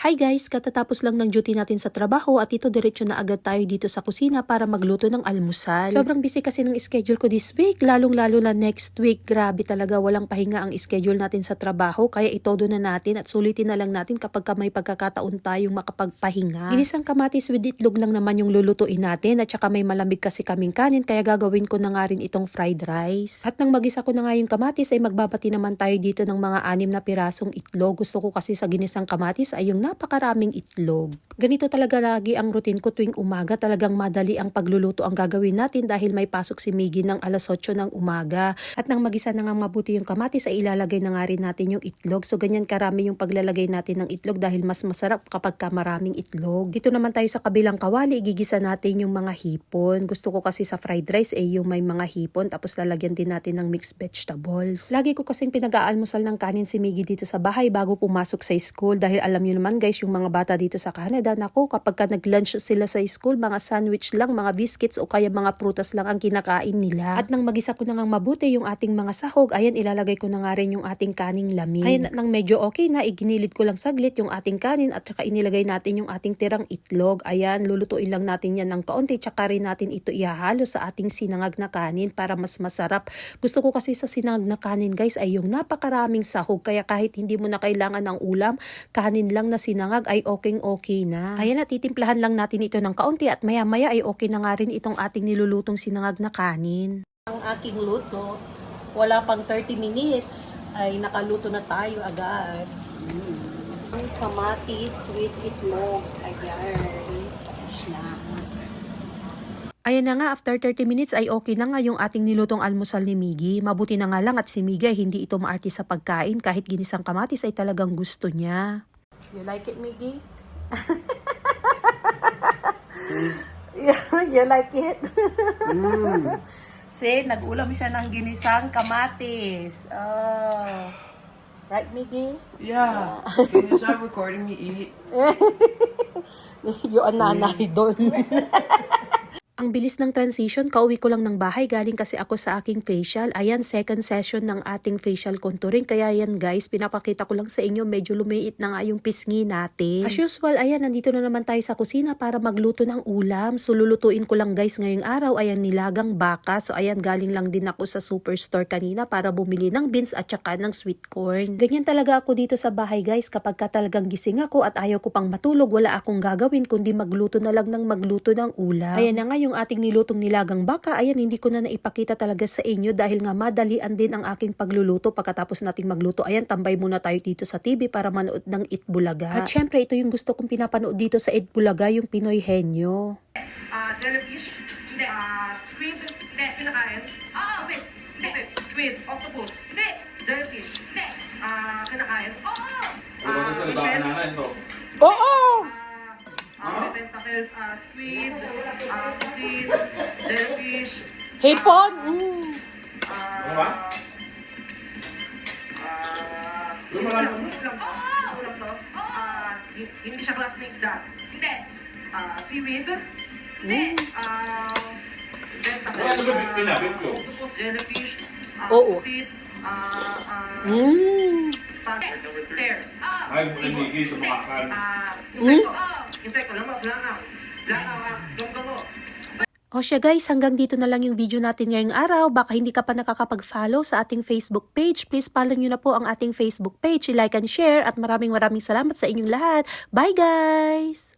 Hi guys, katatapos lang ng duty natin sa trabaho at ito diretso na agad tayo dito sa kusina para magluto ng almusal. Sobrang busy kasi ng schedule ko this week, lalong lalo na next week. Grabe talaga, walang pahinga ang schedule natin sa trabaho kaya itodo na natin at sulitin na lang natin kapag ka may pagkakataon tayong makapagpahinga. Ginisang kamatis with itlog lang naman yung lulutuin natin at saka may malamig kasi kaming kanin kaya gagawin ko na nga rin itong fried rice. At nang magisa ko na nga yung kamatis ay magbabati naman tayo dito ng mga anim na pirasong itlog. Gusto ko kasi sa ginisang kamatis ay yung napakaraming itlog. Ganito talaga lagi ang routine ko tuwing umaga. Talagang madali ang pagluluto ang gagawin natin dahil may pasok si Miggy ng alas 8 ng umaga. At nang magisa na nga mabuti yung kamatis ay ilalagay na nga rin natin yung itlog. So ganyan karami yung paglalagay natin ng itlog dahil mas masarap kapag ka maraming itlog. Dito naman tayo sa kabilang kawali, igigisa natin yung mga hipon. Gusto ko kasi sa fried rice ay yung may mga hipon tapos lalagyan din natin ng mixed vegetables. Lagi ko kasing pinag-aalmusal ng kanin si Miggy dito sa bahay bago pumasok sa school dahil alam niyo naman guys yung mga bata dito sa Canada, nako kapag ka nag-lunch sila sa school, mga sandwich lang, mga biscuits o kaya mga prutas lang ang kinakain nila. At nang magisa ko na nga mabuti yung ating mga sahog, ayan ilalagay ko na nga rin yung ating kaning lamin. Ayan nang medyo okay na, iginilid ko lang saglit yung ating kanin at saka inilagay natin yung ating tirang itlog. Ayan, lulutuin lang natin yan ng kaunti tsaka rin natin ito ihahalo sa ating sinangag na kanin para mas masarap. Gusto ko kasi sa sinangag na kanin guys ay yung napakaraming sahog kaya kahit hindi mo na kailangan ng ulam, kanin lang na sinangag ay okay okay na. Ayan at titimplahan lang natin ito ng kaunti at maya maya ay okay na nga rin itong ating nilulutong sinangag na kanin. Ang aking luto, wala pang 30 minutes ay nakaluto na tayo agad. Ang kamatis with itlog. Ayan. Fresh na. Ayan na nga, after 30 minutes ay okay na nga yung ating nilutong almusal ni Miggy. Mabuti na nga lang at si Miggy ay hindi ito maarte sa pagkain. Kahit ginisang kamatis ay talagang gusto niya. You like it, Miggy? you like it? Mm. See, nag-ulam siya ng ginisang kamatis. Oh. Right, Miggy? Yeah. Can you start recording me eat? Yung nanay doon. Ang bilis ng transition, kauwi ko lang ng bahay galing kasi ako sa aking facial. Ayan, second session ng ating facial contouring. Kaya yan guys, pinapakita ko lang sa inyo, medyo lumiit na nga yung pisngi natin. As usual, ayan, nandito na naman tayo sa kusina para magluto ng ulam. So lulutuin ko lang guys ngayong araw, ayan, nilagang baka. So ayan, galing lang din ako sa superstore kanina para bumili ng beans at saka ng sweet corn. Ganyan talaga ako dito sa bahay guys, kapag ka talagang gising ako at ayaw ko pang matulog, wala akong gagawin kundi magluto na lang ng magluto ng ulam. Ayan na nga ating nilutong nilagang baka, ayan hindi ko na naipakita talaga sa inyo dahil nga madalian din ang aking pagluluto pagkatapos nating magluto. Ayan, tambay muna tayo dito sa TV para manood ng Itbulaga. At syempre, ito yung gusto kong pinapanood dito sa Itbulaga, yung Pinoy Henyo. Ah, jellyfish. Hindi. Ah, squid. Hindi. Kinakain. Oo. Pusit. Pusit. Squid. Octopus. Hindi. Jellyfish. Hindi. Ah, kinakain. Oo. Ano ba sa liba na ito? Oo! Ah, may tentacles. Ah, squid. Ah, pusit. Jellyfish. Hipon! Ah, Mm. Ah, Ano ba? Ah, mga- ulam. Ulam to. Ulam to. Ah, hi- hindi siya class ng isda. Hindi. Ah, seaweed. Hindi. Ah, tentacles. Wala, ano ba, pinabit ko? Octopus, jellyfish. Ah, Oo. pusit. Ah, ah, Mm. Pear. Ay, nanigi sa mga kan. Gonggongo. O siya guys, hanggang dito na lang yung video natin ngayong araw. Baka hindi ka pa nakakapag-follow sa ating Facebook page. Please follow nyo na po ang ating Facebook page. I-like and share at maraming maraming salamat sa inyong lahat. Bye guys!